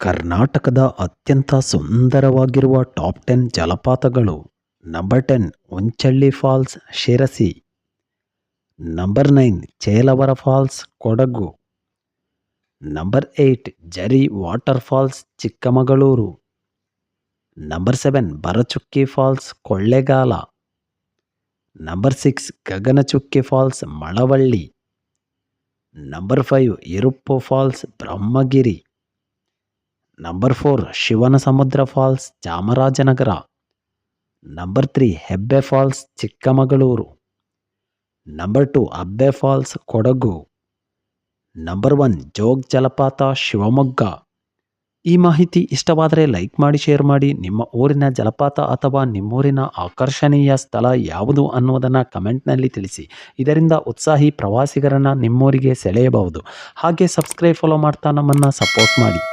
ಕರ್ನಾಟಕದ ಅತ್ಯಂತ ಸುಂದರವಾಗಿರುವ ಟಾಪ್ ಟೆನ್ ಜಲಪಾತಗಳು number ten Unchalli falls, Sirsi. Number nine Chelavara falls, Kodagu. Number eight Jari water falls, Chikkamagaluru. Number seven Barachukki falls, Kollegal. Number six Gaganachukki falls, Malavalli. Number five Iruppu falls, Brahmagiri. Number four Shivanasamudra falls, Chamarajanagar. Number three Hebbe falls, Chikkamagaluru. Number two Abbe falls, Kodagu. Number one Jog ಜಲಪಾತ, ಶಿವಮೊಗ್ಗ. ಈ ಮಾಹಿತಿ ಇಷ್ಟವಾದರೆ like ಮಾಡಿ, share ಮಾಡಿ. ನಿಮ್ಮ ಊರಿನ ಜಲಪಾತ ಅಥವಾ ನಿಮ್ಮೂರಿನ ಆಕರ್ಷಣೀಯ ಸ್ಥಳ ಯಾವುದು ಅನ್ನುವುದನ್ನು ಕಮೆಂಟ್ನಲ್ಲಿ ತಿಳಿಸಿ. ಇದರಿಂದ ಉತ್ಸಾಹಿ ಪ್ರವಾಸಿಗರನ್ನು ನಿಮ್ಮೂರಿಗೆ ಸೆಳೆಯಬಹುದು. ಹಾಗೆ ಸಬ್ಸ್ಕ್ರೈಬ್ ಫಾಲೋ ಮಾಡ್ತಾ ನಮ್ಮನ್ನು ಸಪೋರ್ಟ್ ಮಾಡಿ.